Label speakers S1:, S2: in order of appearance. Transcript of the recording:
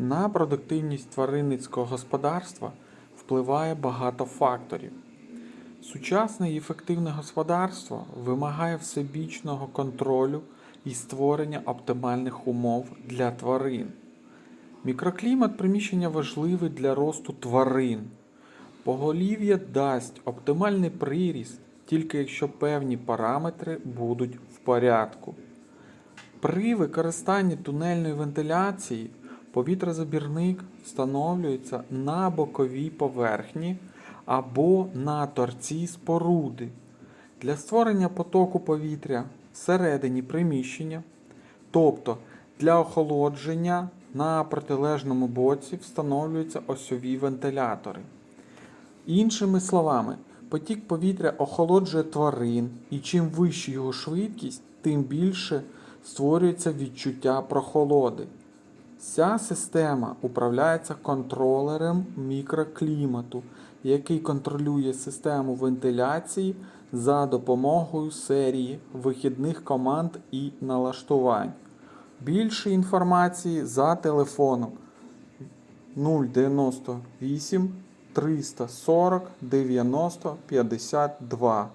S1: На продуктивність тваринницького господарства впливає багато факторів. Сучасне і ефективне господарство вимагає всебічного контролю і створення оптимальних умов для тварин. Мікроклімат приміщення важливий для росту тварин. Поголів'я дасть оптимальний приріст, тільки якщо певні параметри будуть в порядку. При використанні тунельної вентиляції повітрозабірник встановлюється на боковій поверхні або на торці споруди для створення потоку повітря всередині приміщення, тобто для охолодження на протилежному боці встановлюються осьові вентилятори. Іншими словами, потік повітря охолоджує тварин, і чим вища його швидкість, тим більше створюється відчуття прохолоди. Ця система управляється контролером мікроклімату, який контролює систему вентиляції за допомогою серії вихідних команд і налаштувань. Більше інформації за телефоном 098 340 90 52.